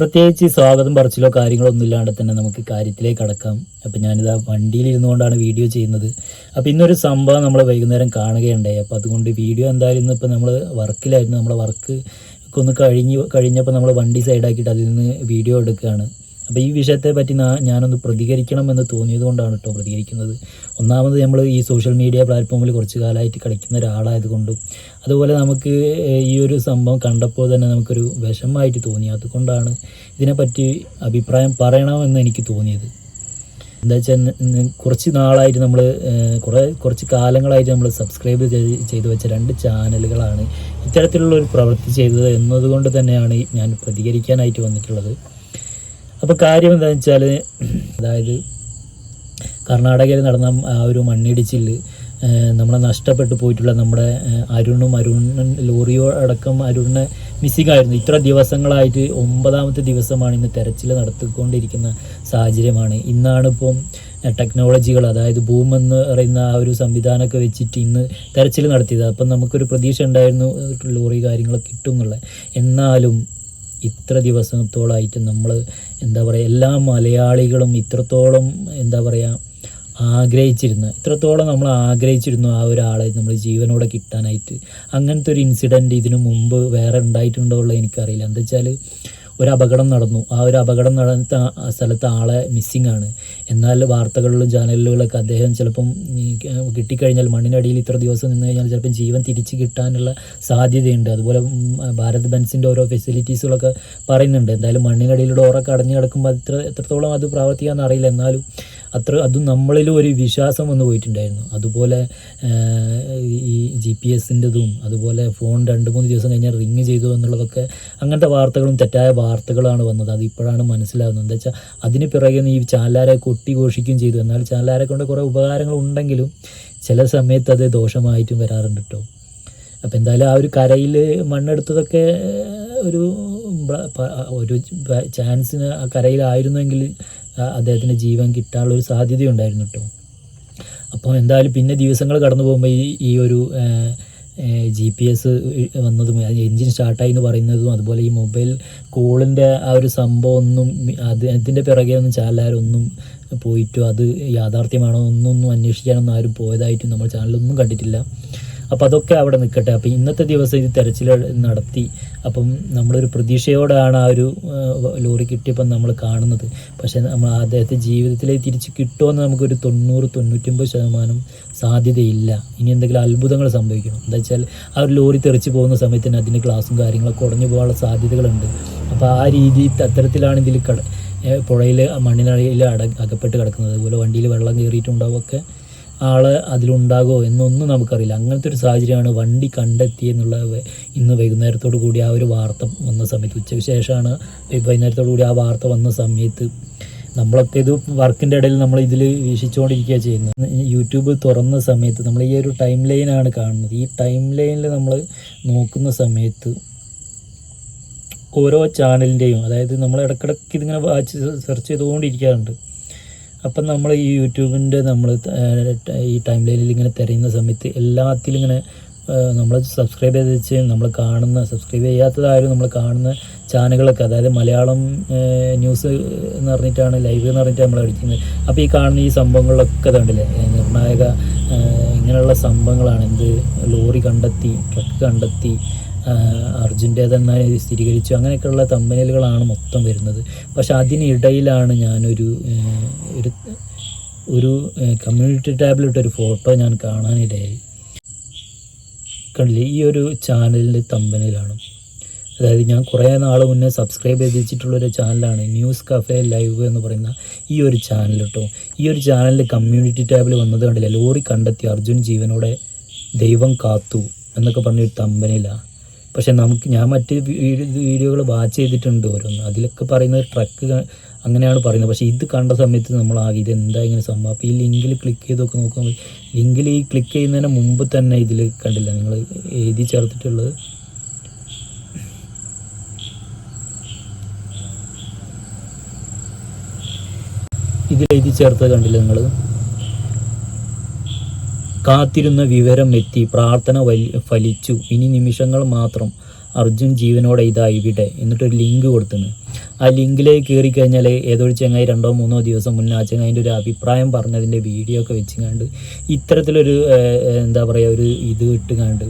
പ്രത്യേകിച്ച് സ്വാഗതം പറച്ചിലോ കാര്യങ്ങളോ ഒന്നും ഇല്ലാണ്ട് തന്നെ നമുക്ക് കാര്യത്തിലേക്ക് കടക്കാം അപ്പം ഞാനിതാ വണ്ടിയിൽ ഇരുന്നുകൊണ്ടാണ് വീഡിയോ ചെയ്യുന്നത്. അപ്പോൾ ഇന്നൊരു സംഭവം നമ്മൾ വൈകുന്നേരം കാണുകയുണ്ടായി. അപ്പോൾ അതുകൊണ്ട് വീഡിയോ എന്തായാലും ഇന്നിപ്പോൾ നമ്മൾ വർക്കിലായിരുന്നു. നമ്മളെ വർക്ക് ഒന്ന് കഴിഞ്ഞ് കഴിഞ്ഞപ്പോൾ നമ്മൾ വണ്ടി സൈഡാക്കിയിട്ട് അതിൽ നിന്ന് വീഡിയോ എടുക്കുകയാണ്. അപ്പോൾ ഈ വിഷയത്തെ പറ്റി ഞാനൊന്ന് പ്രതികരിക്കണമെന്ന് തോന്നിയത് കൊണ്ടാണ് കേട്ടോ പ്രതികരിക്കുന്നത്. ഒന്നാമത് നമ്മൾ ഈ സോഷ്യൽ മീഡിയ പ്ലാറ്റ്ഫോമിൽ കുറച്ച് കാലമായിട്ട് കളിക്കുന്ന ഒരാളായതുകൊണ്ടും അതുപോലെ നമുക്ക് ഈ ഒരു സംഭവം കണ്ടപ്പോൾ തന്നെ നമുക്കൊരു വിഷമമായിട്ട് തോന്നി. അതുകൊണ്ടാണ് ഇതിനെപ്പറ്റി അഭിപ്രായം പറയണമെന്ന് എനിക്ക് തോന്നിയത്. എന്താ വെച്ചാൽ കുറച്ച് നാളായിട്ട് നമ്മൾ കുറേ കുറച്ച് കാലങ്ങളായിട്ട് നമ്മൾ സബ്സ്ക്രൈബ് ചെയ്ത് ചെയ്തു വെച്ച രണ്ട് ചാനലുകളാണ് ഇത്തരത്തിലുള്ള ഒരു പ്രവൃത്തി ചെയ്തത് എന്നതുകൊണ്ട് തന്നെയാണ് ഞാൻ പ്രതികരിക്കാനായിട്ട് വന്നിട്ടുള്ളത്. അപ്പോൾ കാര്യം എന്താണെന്ന് വെച്ചാൽ അതായത് കർണാടകയിൽ നടന്ന ആ ഒരു മണ്ണിടിച്ചിൽ നമ്മളെ നഷ്ടപ്പെട്ടു പോയിട്ടുള്ള നമ്മുടെ അരുണും അരുണൻ ലോറിയോ അടക്കം അരുണിനെ മിസ്സിംഗ് ആയിരുന്നു ഇത്ര ദിവസങ്ങളായിട്ട് ഒമ്പതാമത്തെ ദിവസമാണ് ഇന്ന് തെരച്ചിൽ നടത്തിക്കൊണ്ടിരിക്കുന്ന സാഹചര്യമാണ്. ഇന്നാണ് ഇപ്പം ടെക്നോളജികൾ അതായത് ബൂം എന്ന് പറയുന്ന ആ ഒരു സംവിധാനമൊക്കെ വെച്ചിട്ട് ഇന്ന് തെരച്ചിൽ നടത്തിയത്. അപ്പം നമുക്കൊരു പ്രതീക്ഷ ഉണ്ടായിരുന്നു ലോറി കാര്യങ്ങളൊക്കെ കിട്ടും എന്നുള്ളത് എന്നാലും ഇത്ര ദിവസത്തോളായിട്ട് നമ്മൾ എന്താ പറയുക എല്ലാ മലയാളികളും ഇത്രത്തോളം എന്താ പറയുക ആഗ്രഹിച്ചിരുന്നു ഇത്രത്തോളം നമ്മൾ ആഗ്രഹിച്ചിരുന്നു ആ ഒരാളെ നമ്മൾ ജീവനോടെ കിട്ടാനായിട്ട് അങ്ങനത്തെ ഒരു ഇൻസിഡന്റ് ഇതിനു മുമ്പ് വേറെ ഉണ്ടായിട്ടുണ്ടോ ഉള്ളത് എനിക്കറിയില്ല. എന്താ വെച്ചാൽ ഒരു അപകടം നടന്നു. ആ ഒരു അപകടം നടന്ന സ്ഥലത്ത് ആളെ മിസ്സിംഗ് ആണ്. എന്നാൽ വാർത്തകളിലും ചാനലുകളിലൊക്കെ അദ്ദേഹം ചിലപ്പം കിട്ടിക്കഴിഞ്ഞാൽ മണ്ണിനടിയിൽ ഇത്ര ദിവസം നിന്ന് കഴിഞ്ഞാൽ ചിലപ്പം ജീവൻ തിരിച്ചു കിട്ടാനുള്ള സാധ്യതയുണ്ട്. അതുപോലെ ഭാരത് ബെൻസിന്റെ ഓരോ ഫെസിലിറ്റീസുകളൊക്കെ പറയുന്നുണ്ട്. എന്തായാലും മണ്ണിനടിയിലൂടെ ഓറൊക്കെ അടഞ്ഞു കിടക്കുമ്പോൾ അത് എത്ര എത്രത്തോളം അത് പ്രാവർത്തിക്കാന്ന് അറിയില്ല. എന്നാലും അത്ര അതും നമ്മളിലും ഒരു വിശ്വാസം വന്നു പോയിട്ടുണ്ടായിരുന്നു. അതുപോലെ ഈ ജി പി എസിന്റെതും അതുപോലെ ഫോൺ രണ്ട് മൂന്ന് ദിവസം കഴിഞ്ഞാൽ റിങ് ചെയ്തു എന്നുള്ളതൊക്കെ അങ്ങനത്തെ വാർത്തകളും തെറ്റായ വാർത്തകളാണ് വന്നത്. അത് ഇപ്പോഴാണ് മനസ്സിലാകുന്നത് എന്താ വെച്ചാൽ അതിന് പിറകെ ഈ ചാലാരെ കൊട്ടി ഘോഷിക്കുകയും ചെയ്തു. എന്നാൽ ചാലാരെ കൊണ്ട് കുറേ ഉപകാരങ്ങൾ ഉണ്ടെങ്കിലും ചില സമയത്ത് അത് ദോഷമായിട്ടും വരാറുണ്ട് കേട്ടോ അപ്പം എന്തായാലും ആ ഒരു കരയിൽ മണ്ണെടുത്തതൊക്കെ ഒരു ഒരു ചാൻസിന് ആ കരയിലായിരുന്നെങ്കിൽ അദ്ദേഹത്തിന് ജീവൻ കിട്ടാനുള്ളൊരു സാധ്യതയുണ്ടായിരുന്നു കേട്ടോ. അപ്പോൾ എന്തായാലും പിന്നെ ദിവസങ്ങൾ കടന്നു പോകുമ്പോൾ ഈ ഈ ഒരു ജി പി എസ് വന്നതും എൻജിൻ സ്റ്റാർട്ടായി എന്ന് പറയുന്നതും അതുപോലെ ഈ മൊബൈൽ കോളിന്റെ ആ ഒരു സംഭവം ഒന്നും അത് അതിന്റെ പിറകെ ഒന്നും ചാനലാരൊന്നും പോയിട്ടോ അത് യാഥാർത്ഥ്യമാണോ ഒന്നൊന്നും അന്വേഷിക്കാനൊന്നും ആരും പോയതായിട്ടും നമ്മൾ ചാനലൊന്നും കണ്ടിട്ടില്ല. അപ്പോൾ അതൊക്കെ അവിടെ നിൽക്കട്ടെ അപ്പോൾ ഇന്നത്തെ ദിവസം ഇത് തെരച്ചിൽ നടത്തി. അപ്പം നമ്മളൊരു പ്രതീക്ഷയോടാണ് ആ ഒരു ലോറി കിട്ടിയപ്പം നമ്മൾ കാണുന്നത്. പക്ഷേ നമ്മൾ അദ്ദേഹത്തെ ജീവിതത്തിലേക്ക് തിരിച്ച് കിട്ടുമെന്ന് നമുക്കൊരു തൊണ്ണൂറ് തൊണ്ണൂറ്റൊമ്പത് ശതമാനം സാധ്യതയില്ല. ഇനി എന്തെങ്കിലും അത്ഭുതങ്ങൾ സംഭവിക്കണം. എന്താ വെച്ചാൽ ആ ഒരു ലോറി തെറിച്ച് പോകുന്ന സമയത്ത് തന്നെ അതിന്റെ ഗ്ലാസും കാര്യങ്ങളൊക്കെ ഉടഞ്ഞു പോകാനുള്ള സാധ്യതകളുണ്ട്. അപ്പോൾ ആ രീതി അത്തരത്തിലാണ് ഇതിൽ കട പുഴയിൽ മണ്ണിനടിയിൽ അട അകപ്പെട്ട് കിടക്കുന്നത്. അതുപോലെ വണ്ടിയിൽ വെള്ളം കയറിയിട്ടുണ്ടാവും ഒക്കെ. ആൾ അതിലുണ്ടാകുമോ എന്നൊന്നും നമുക്കറിയില്ല. അങ്ങനത്തെ ഒരു സാഹചര്യമാണ് വണ്ടി കണ്ടെത്തി എന്നുള്ള വ- ഇന്ന് വൈകുന്നേരത്തോടു കൂടി ആ ഒരു വാർത്ത വന്ന സമയത്ത്. ഉച്ചയ്ക്ക് ശേഷമാണ് വൈകുന്നേരത്തോടു കൂടി ആ വാർത്ത വന്ന സമയത്ത് നമ്മളൊക്കെ ഇത് വർക്കിന്റെ ഇടയിൽ നമ്മൾ ഇതിൽ വീക്ഷിച്ചുകൊണ്ടിരിക്കുക ചെയ്യുന്നത്. യൂട്യൂബ് തുറന്ന സമയത്ത് നമ്മൾ ഈ ഒരു ടൈം ലൈനാണ് കാണുന്നത്. ഈ ടൈം ലൈനിൽ നമ്മൾ നോക്കുന്ന സമയത്ത് ഓരോ ചാനലിന്റെയും അതായത് നമ്മൾ ഇടക്കിടക്ക് ഇതിങ്ങനെ വാച്ച് സെർച്ച് ചെയ്തുകൊണ്ടിരിക്കാറുണ്ട്. അപ്പം നമ്മൾ ഈ യൂട്യൂബിന്റെ നമ്മൾ ഈ ടൈം ലൈനിൽ ഇങ്ങനെ തിരയുന്ന സമയത്ത് എല്ലാത്തിലും ഇങ്ങനെ നമ്മൾ സബ്സ്ക്രൈബ് ചെയ്ത് വെച്ച് നമ്മൾ കാണുന്ന സബ്സ്ക്രൈബ് ചെയ്യാത്തതായാലും നമ്മൾ കാണുന്ന ചാനലുകളൊക്കെ അതായത് മലയാളം ന്യൂസ് എന്ന് പറഞ്ഞിട്ടാണ് ലൈവ് എന്ന് പറഞ്ഞിട്ട് നമ്മൾ അടിക്കുന്നത്. അപ്പോൾ ഈ കാണുന്ന ഈ സംഭവങ്ങളൊക്കെ കണ്ടില്ലേ നിർണായക ഇങ്ങനെയുള്ള സംഭവങ്ങളാണ്. എന്ത്? ലോറി കണ്ടെത്തി ട്രക്ക് കണ്ടെത്തി അർജുന്റേതെന്ന് സ്ഥിരീകരിച്ചു? അങ്ങനെയൊക്കെയുള്ള തമ്പനലുകളാണ് മൊത്തം വരുന്നത്. പക്ഷെ അതിനിടയിലാണ് ഞാനൊരു ഒരു ഒരു കമ്മ്യൂണിറ്റി ടാബിലിട്ട് ഒരു ഫോട്ടോ ഞാൻ കാണാനിടയായി. കണ്ടില്ലേ? ഈ ഒരു ചാനലിന്റെ തമ്പനിലാണ് അതായത് ഞാൻ കുറേ നാൾ മുന്നേ സബ്സ്ക്രൈബ് ചെയ്ത് വെച്ചിട്ടുള്ളൊരു ചാനലാണ് ന്യൂസ് കഫേ ലൈവ് എന്ന് പറയുന്ന ഈ ഒരു ചാനൽ കേട്ടോ ഈ ഒരു ചാനലിൽ കമ്മ്യൂണിറ്റി ടാബിൽ വന്നത് കണ്ടില്ല? ലോറി കണ്ടെത്തി അർജുൻ ജീവനോടെ ദൈവം കാത്തു എന്നൊക്കെ പറഞ്ഞൊരു തമ്പനയിലാണ് പക്ഷെ നമുക്ക് ഞാൻ മറ്റ് വീഡിയോകൾ വാച്ച് ചെയ്തിട്ടുണ്ട് ഓരോന്ന്. അതിലൊക്കെ പറയുന്നത് ട്രക്ക് അങ്ങനെയാണ് പറയുന്നത്. പക്ഷേ ഇത് കണ്ട സമയത്ത് നമ്മൾ ആകെ ഇത് എന്താ ഇങ്ങനെ സംഭവം? അപ്പോൾ ഈ ലിങ്കിൽ ക്ലിക്ക് ചെയ്തൊക്കെ നോക്കുമ്പോൾ ലിങ്കിൽ ഈ ക്ലിക്ക് ചെയ്യുന്നതിന് മുമ്പ് തന്നെ ഇതിൽ കണ്ടില്ല നിങ്ങൾ എഴുതി ചേർത്തിട്ടുള്ളത്? ഇതിൽ എഴുതി ചേർത്തത് കണ്ടില്ല നിങ്ങൾ കാത്തിരുന്ന വിവരം എത്തി പ്രാർത്ഥന ഫലിച്ചു. ഇനി നിമിഷങ്ങൾ മാത്രം അർജുൻ ജീവനോടെ ഇതാ ഇവിടെ എന്നിട്ടൊരു ലിങ്ക് കൊടുത്തുന്നു ആ ലിങ്കിലേക്ക് കയറി കഴിഞ്ഞാൽ ഏതൊരു ചെങ്ങായി രണ്ടോ മൂന്നോ ദിവസം മുന്നേ ആ ചങ്ങായിന്റെ ഒരു അഭിപ്രായം പറഞ്ഞതിന്റെ വീഡിയോ ഒക്കെ വെച്ച് കണ്ട് ഇത്തരത്തിലൊരു എന്താ പറയുക ഒരു ഇത് ഇട്ട് കണ്ട്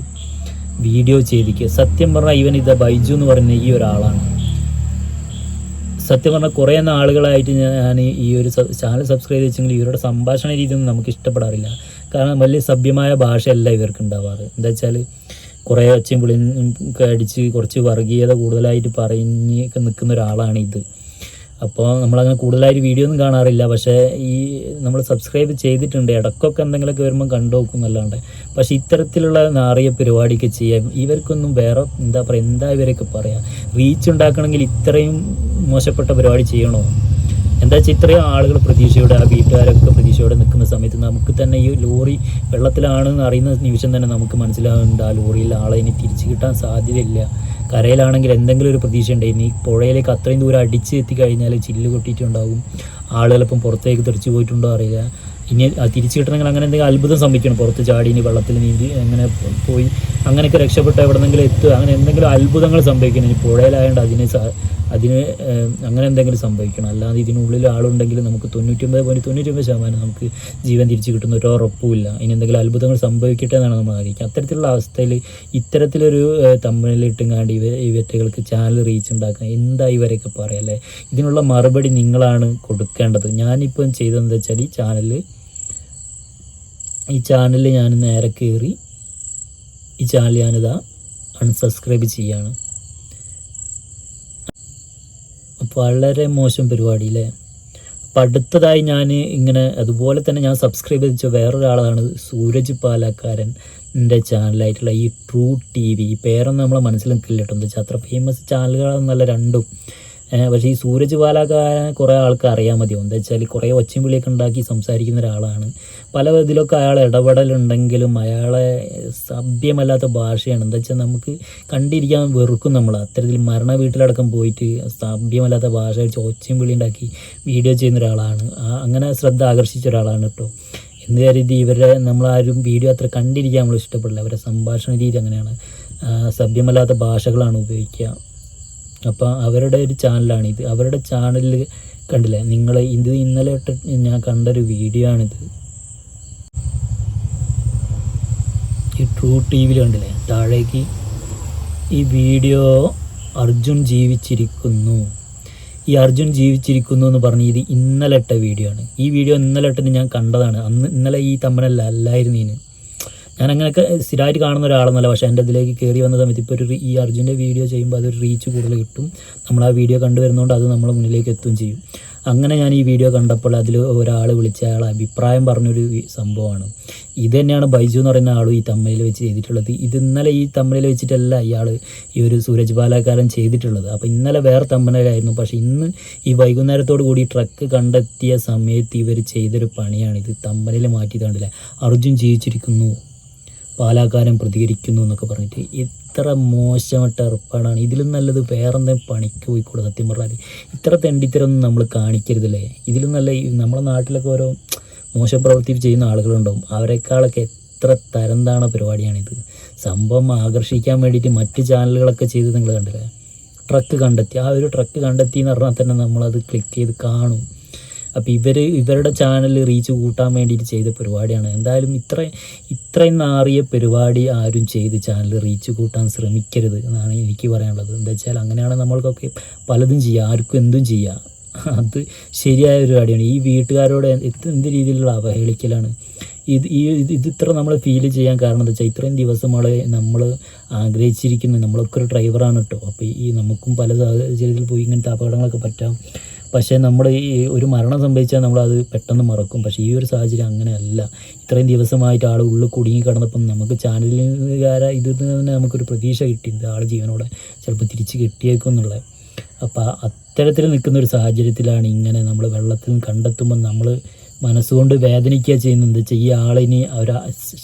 വീഡിയോ ചെയ്തിക്കുക സത്യം പറഞ്ഞാൽ ഇവൻ ഇത് ബൈജു എന്ന് പറയുന്ന ഈ ഒരാളാണ്. സത്യം പറഞ്ഞാൽ കുറേ നാളുകളായിട്ട് ഞാൻ ഈ ഒരു ചാനൽ സബ്സ്ക്രൈബ് ചെയ്തെങ്കിൽ ഇവരുടെ സംഭാഷണ രീതി ഒന്നും നമുക്ക് ഇഷ്ടപ്പെടാറില്ല. കാരണം വലിയ സഭ്യമായ ഭാഷയല്ല ഇവർക്ക് ഉണ്ടാവാറ് എന്താ വെച്ചാൽ കുറേ ഒച്ചയും പുളിയും അടിച്ച് കുറച്ച് വർഗീയത കൂടുതലായിട്ട് പറഞ്ഞ് നിൽക്കുന്ന ഒരാളാണ് ഇത് അപ്പോൾ നമ്മളങ്ങനെ കൂടുതലായിട്ട് വീഡിയോ ഒന്നും കാണാറില്ല. പക്ഷേ ഈ നമ്മൾ സബ്സ്ക്രൈബ് ചെയ്തിട്ടുണ്ട്. ഇടക്കൊക്കെ എന്തെങ്കിലുമൊക്കെ വരുമ്പോൾ കണ്ടു നോക്കും എന്നല്ലാണ്ട്. പക്ഷേ ഇത്തരത്തിലുള്ള നാറിയ പരിപാടിയൊക്കെ ചെയ്യാം ഇവർക്കൊന്നും വേറെ എന്താ പറയുക എന്താ ഇവരൊക്കെ പറയാം? റീച്ച് ഉണ്ടാക്കണമെങ്കിൽ ഇത്രയും മോശപ്പെട്ട പരിപാടി ചെയ്യണോ? എന്താ വെച്ചാൽ ഇത്രയും ആളുകൾ പ്രതീക്ഷയോടെ ആ വീട്ടുകാരൊക്കെ പ്രതീക്ഷയോടെ നിൽക്കുന്ന സമയത്ത് നമുക്ക് തന്നെ ഈ ലോറി വെള്ളത്തിലാണെന്ന് അറിയുന്ന നിമിഷം തന്നെ നമുക്ക് മനസ്സിലാവുന്നുണ്ട് ആ ലോറിയിൽ ആളെ ഇനി തിരിച്ചു കിട്ടാൻ സാധ്യതയില്ല. കരയിലാണെങ്കിൽ എന്തെങ്കിലും ഒരു പ്രതീക്ഷ ഉണ്ട്? ഇനി പുഴയിലേക്ക് അത്രയും ദൂരം അടിച്ച് എത്തിക്കഴിഞ്ഞാൽ ചില്ല് കൊട്ടിയിട്ടുണ്ടാകും ആളുകളിപ്പം പുറത്തേക്ക് തെറിച്ച് പോയിട്ടുണ്ടോ അറിയില്ല. ഇനി തിരിച്ചു കിട്ടണമെങ്കിൽ അങ്ങനെ എന്തെങ്കിലും അത്ഭുതം സംഭവിക്കണം. പുറത്ത് ചാടി ഇനി വെള്ളത്തിൽ നീന്തി അങ്ങനെ പോയി അങ്ങനെയൊക്കെ രക്ഷപ്പെട്ട് എവിടെന്നെങ്കിലും എത്തുക അങ്ങനെ എന്തെങ്കിലും അത്ഭുതങ്ങൾ സംഭവിക്കണം. ഇനി പുഴയിലായതുകൊണ്ട് അതിന് അതിന് അങ്ങനെ എന്തെങ്കിലും സംഭവിക്കണം. അല്ലാതെ ഇതിനുള്ളിൽ ആളുണ്ടെങ്കിൽ നമുക്ക് തൊണ്ണൂറ്റൊമ്പത് പോയിന്റ് തൊണ്ണൂറ്റൊമ്പത് ശതമാനം നമുക്ക് ജീവൻ തിരിച്ചു കിട്ടുന്ന ഒരു ഉറപ്പുമില്ല. ഇനി എന്തെങ്കിലും അത്ഭുതങ്ങൾ സംഭവിക്കട്ടെ എന്നാണ് നമ്മൾ ആഗ്രഹിക്കുക. അത്തരത്തിലുള്ള അവസ്ഥയിൽ ഇത്തരത്തിലൊരു തമ്മിലിട്ടുങ്ങാണ്ട് ഇവ ഇവറ്റകൾക്ക് ചാനൽ റീച്ച് ഉണ്ടാക്കുക എന്താ ഇവരൊക്കെ പറയാം അല്ലേ? ഇതിനുള്ള മറുപടി നിങ്ങളാണ് കൊടുക്കേണ്ടത്. ഞാനിപ്പം ചെയ്തതെന്ന് വെച്ചാൽ ഈ ചാനൽ ഈ ചാനൽ ഞാൻ നേരെ കയറി ഈ ചാനൽ ഞാനിതാ അൺസബ്സ്ക്രൈബ് ചെയ്യാണ്. വളരെ മോശം പരിപാടി അല്ലേ അപ്പം അടുത്തതായി ഞാൻ ഇങ്ങനെ അതുപോലെ തന്നെ ഞാൻ സബ്സ്ക്രൈബ് ചെയ്ത വേറൊരാളാണ് സൂരജ് പാലക്കാരൻ എന്റെ ചാനലായിട്ടുള്ള ഈ ട്രൂ ടി വി ഈ പേരൊന്നും നമ്മളെ മനസ്സിൽ നിൽക്കില്ല എന്താ വെച്ചാൽ അത്ര ഫേമസ് ചാനലുകളെന്നല്ല രണ്ടും. പക്ഷേ ഈ സൂരജ് പാലക്കാരനെ കുറേ ആൾക്ക് അറിയാൻ മതി. എന്താ വെച്ചാൽ കുറേ ഒച്ചയും വിളിയൊക്കെ ഉണ്ടാക്കി സംസാരിക്കുന്ന ഒരാളാണ്. പല ഇതിലൊക്കെ അയാൾ ഇടപെടലുണ്ടെങ്കിലും അയാളെ സഭ്യമല്ലാത്ത ഭാഷയാണ്. എന്താ വെച്ചാൽ നമുക്ക് കണ്ടിരിക്കാൻ വെറുക്കും നമ്മൾ അത്തരത്തിൽ മരണ വീട്ടിലടക്കം പോയിട്ട് സഭ്യമല്ലാത്ത ഭാഷ വെച്ച് ഒച്ചയും വിളി ഉണ്ടാക്കി വീഡിയോ ചെയ്യുന്ന ഒരാളാണ്. അങ്ങനെ ശ്രദ്ധ ആകർഷിച്ച ഒരാളാണ് കേട്ടോ. എന്ന് കരുതി ഇവരെ നമ്മളാരും വീഡിയോ അത്ര കണ്ടിരിക്കാൻ നമ്മൾ ഇഷ്ടപ്പെടില്ല. അവരുടെ സംഭാഷണ രീതി അങ്ങനെയാണ്. സഭ്യമല്ലാത്ത ഭാഷകളാണ് ഉപയോഗിക്കുക. അപ്പോൾ അവരുടെ ഒരു ചാനലാണ് ഇത്. അവരുടെ ചാനലിൽ കണ്ടില്ലേ? നിങ്ങൾ ഇത് ഇന്നലെ ഇട്ട് ഞാൻ കണ്ടൊരു വീഡിയോ ആണിത്. ഈ ട്രൂ ടി വിയിൽ കണ്ടില്ലേ? താഴേക്ക് ഈ വീഡിയോ അർജുൻ ജീവിച്ചിരിക്കുന്നു. ഈ അർജുൻ ജീവിച്ചിരിക്കുന്നു എന്ന് പറഞ്ഞ് ഇത് ഇന്നലെ ഇട്ട വീഡിയോ ആണ്. ഈ വീഡിയോ ഇന്നലെ ഇട്ടത് ഞാൻ കണ്ടതാണ്. അന്ന് ഇന്നലെ ഈ തമ്മനല്ല അല്ലായിരുന്നു ഇതിന്. ഞാൻ അങ്ങനെയൊക്കെ സ്ഥിരമായിട്ട് കാണുന്ന ഒരാളൊന്നുമല്ല. പക്ഷേ എന്റെ ഇതിലേക്ക് കയറി വന്ന സമയത്ത് ഇപ്പോൾ ഒരു ഈ അർജുന്റെ വീഡിയോ ചെയ്യുമ്പോൾ അതൊരു റീച്ച് കൂടുതൽ കിട്ടും. നമ്മൾ ആ വീഡിയോ കണ്ടുവരുന്നതുകൊണ്ട് അത് നമ്മളെ മുന്നിലേക്ക് എത്തുകയും ചെയ്യും. അങ്ങനെ ഞാൻ ഈ വീഡിയോ കണ്ടപ്പോൾ അതിൽ ഒരാൾ വിളിച്ച അയാൾ അഭിപ്രായം പറഞ്ഞൊരു സംഭവമാണ്. ഇത് തന്നെയാണ് ബൈജു എന്ന് പറയുന്ന ആളും ഈ തമ്മിൽ വെച്ച് ചെയ്തിട്ടുള്ളത്. ഇത് ഇന്നലെ ഈ തമ്മിൽ വെച്ചിട്ടല്ല ഇയാൾ ഈ ഒരു സൂരജ് ബാലാക്കാരൻ ചെയ്തിട്ടുള്ളത്. അപ്പോൾ ഇന്നലെ വേറെ തമ്മിലായിരുന്നു. പക്ഷേ ഇന്ന് ഈ വൈകുന്നേരത്തോടു കൂടി ട്രക്ക് കണ്ടെത്തിയ സമയത്ത് ഇവർ ചെയ്തൊരു പണിയാണിത്. ഇത് മാറ്റി കണ്ടില്ല? അർജുൻ ജീവിച്ചിരിക്കുന്നു. പാലാക്കാരൻ പ്രതികരിക്കുന്നു എന്നൊക്കെ പറഞ്ഞിട്ട് ഇത്ര മോശമായിട്ട് ഏർപ്പാടാണ് ഇതിലും നല്ലത് വേറെന്തെങ്കിലും പണിക്ക് പോയിക്കൂടെ സത്യം പറഞ്ഞാൽ ഇത്ര തെണ്ടിത്തരൊന്നും നമ്മൾ കാണിക്കരുതല്ലേ? ഇതിലും നല്ല നമ്മുടെ നാട്ടിലൊക്കെ ഓരോ മോശം പ്രവൃത്തി ചെയ്യുന്ന ആളുകളുണ്ടാവും. അവരെക്കാളൊക്കെ എത്ര തരം താണ പരിപാടിയാണിത്. സംഭവം ആകർഷിക്കാൻ വേണ്ടിയിട്ട് മറ്റ് ചാനലുകളൊക്കെ ചെയ്ത് നിങ്ങൾ കണ്ടില്ലേ? ട്രക്ക് കണ്ടെത്തി. ആ ഒരു ട്രക്ക് കണ്ടെത്തി എന്ന് പറഞ്ഞാൽ തന്നെ നമ്മളത് ക്ലിക്ക് ചെയ്ത് കാണും. അപ്പോൾ ഇവർ ഇവരുടെ ചാനൽ റീച്ച് കൂട്ടാൻ വേണ്ടിയിട്ട് ചെയ്ത പരിപാടിയാണ്. എന്തായാലും ഇത്ര ഇത്രയും നാറിയ പരിപാടി ആരും ചെയ്ത് ചാനൽ റീച്ച് കൂട്ടാൻ ശ്രമിക്കരുത് എന്നാണ് എനിക്ക് പറയാനുള്ളത്. എന്താ വെച്ചാൽ അങ്ങനെയാണ് നമ്മൾക്കൊക്കെ പലതും ചെയ്യുക ആർക്കും എന്തും ചെയ്യുക അത് ശരിയായ ഒരു കാര്യമാണ്. ഈ വീട്ടുകാരോട് എന്ത് രീതിയിലുള്ള അവഹേളിക്കലാണ്? ഇത് ഈ ഇത് ഇത് ഇത്ര നമ്മൾ ഫീൽ ചെയ്യാൻ കാരണം എന്താ വെച്ചാൽ ഇത്രയും ദിവസം നമ്മൾ ആഗ്രഹിച്ചിരിക്കുന്നത് നമ്മളൊക്കെ ഒരു ഡ്രൈവറാണ് കേട്ടോ അപ്പോൾ ഈ നമുക്കും പല സാഹചര്യത്തിൽ പോയി ഇങ്ങനത്തെ അപകടങ്ങളൊക്കെ പറ്റാം. പക്ഷേ നമ്മൾ ഈ ഒരു മരണം സംഭവിച്ചാൽ നമ്മളത് പെട്ടെന്ന് മറക്കും. പക്ഷേ ഈ ഒരു സാഹചര്യം അങ്ങനെയല്ല. ഇത്രയും ദിവസമായിട്ട് ആൾ ഉള്ളിൽ കുടുങ്ങി കിടന്നപ്പം നമുക്ക് ചാനലുകാര ഇതിൽ നിന്ന് തന്നെ നമുക്കൊരു പ്രതീക്ഷ കിട്ടി ആൾ ജീവനോടെ ചിലപ്പോൾ തിരിച്ച് കിട്ടിയേക്കും എന്നുള്ളത് അപ്പോൾ അത്തരത്തിൽ നിൽക്കുന്ന ഒരു സാഹചര്യത്തിലാണ് ഇങ്ങനെ നമ്മൾ വെള്ളത്തിൽ കണ്ടെത്തുമ്പം നമ്മൾ മനസ്സുകൊണ്ട് വേദനിക്കുക ചെയ്യുന്നത് എന്താ വെച്ചാൽ ആളിനി ഒരു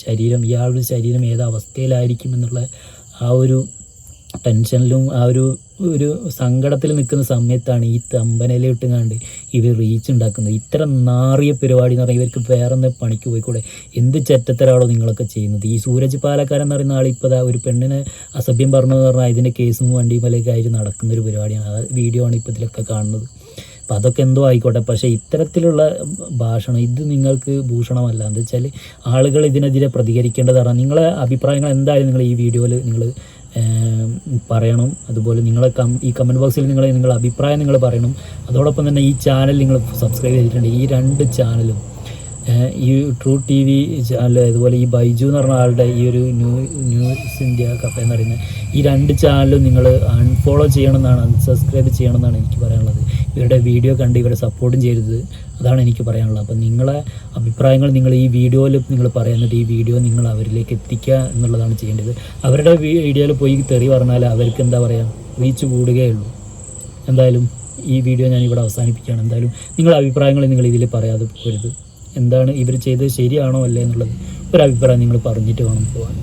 ശരീരം ഇയാളുടെ ശരീരം ഏത് അവസ്ഥയിലായിരിക്കും എന്നുള്ള ആ ഒരു ടെൻഷനിലും ആ ഒരു ഒരു സങ്കടത്തിൽ നിൽക്കുന്ന സമയത്താണ് ഈ തമ്പനയിലിട്ട് കണ്ട് ഇവർ റീച്ച് ഉണ്ടാക്കുന്നത്. ഇത്ര നാറിയ പരിപാടി എന്ന് പറഞ്ഞാൽ ഇവർക്ക് വേറെ ഒന്ന് പണിക്ക് പോയിക്കൂടെ? എന്ത് ചെറ്റത്തരാണോ നിങ്ങളൊക്കെ ചെയ്യുന്നത്? ഈ സൂരജ് പാലക്കാരൻ എന്ന് പറയുന്ന ആളിപ്പോൾ അതാ ഒരു പെണ്ണിന് അസഭ്യം പറഞ്ഞു പറഞ്ഞാൽ ഇതിന്റെ കേസും വണ്ടിയും പോലെയൊക്കെ ആയിട്ട് നടക്കുന്ന ഒരു പരിപാടിയാണ്. ആ വീഡിയോ ആണ് ഇപ്പോൾ ഇതിലൊക്കെ കാണുന്നത്. അപ്പം അതൊക്കെ എന്തോ ആയിക്കോട്ടെ. പക്ഷേ ഇത്തരത്തിലുള്ള ഭാഷണം ഇത് നിങ്ങൾക്ക് ഭൂഷണമല്ല. എന്ന് വെച്ചാൽ ആളുകൾ ഇതിനെതിരെ പ്രതികരിക്കേണ്ടതാണ്. നിങ്ങളെ അഭിപ്രായങ്ങൾ എന്തായാലും നിങ്ങൾ ഈ വീഡിയോയിൽ നിങ്ങൾ പറയണം. അതുപോലെ നിങ്ങളെ കം ഈ കമന്റ് ബോക്സിൽ നിങ്ങൾ നിങ്ങളുടെ അഭിപ്രായം നിങ്ങൾ പറയണം. അതോടൊപ്പം തന്നെ ഈ ചാനൽ നിങ്ങൾ സബ്സ്ക്രൈബ് ചെയ്തിട്ടുണ്ട്. ഈ രണ്ട് ചാനലും ഈ ട്രൂ ടി വി ചാനൽ അതുപോലെ ഈ ബൈജു എന്ന് പറഞ്ഞ ആളുടെ ഈ ഒരു ന്യൂ ന്യൂസ് ഇന്ത്യ കഫേ എന്ന് പറയുന്ന ഈ രണ്ട് ചാനലും നിങ്ങൾ അൺഫോളോ ചെയ്യണമെന്നാണ് അൺസബ്സ്ക്രൈബ് ചെയ്യണമെന്നാണ് എനിക്ക് പറയാനുള്ളത്. ഇവരുടെ വീഡിയോ കണ്ട് ഇവരെ സപ്പോർട്ടും ചെയ്യരുത് അതാണ് എനിക്ക് പറയാനുള്ളത്. അപ്പം നിങ്ങളെ അഭിപ്രായങ്ങൾ നിങ്ങൾ ഈ വീഡിയോയിൽ നിങ്ങൾ പറയുന്നത് ഈ വീഡിയോ നിങ്ങൾ അവരിലേക്ക് എത്തിക്കുക എന്നുള്ളതാണ് ചെയ്യേണ്ടത്. അവരുടെ വീഡിയോയിൽ പോയി തെറി പറഞ്ഞാൽ അവർക്ക് എന്താ പറയുക റീച്ച് കൂടുകയുള്ളൂ. എന്തായാലും ഈ വീഡിയോ ഞാൻ ഇവിടെ അവസാനിപ്പിക്കുകയാണ്. എന്തായാലും നിങ്ങളുടെ അഭിപ്രായങ്ങൾ നിങ്ങൾ ഇതിൽ പറയാതെ പോരുത് എന്താണ് ഇവർ ചെയ്തത് ശരിയാണോ അല്ലേ എന്നുള്ളത് ഒരു അഭിപ്രായം നിങ്ങൾ പറഞ്ഞിട്ട് വേണം പോകാൻ.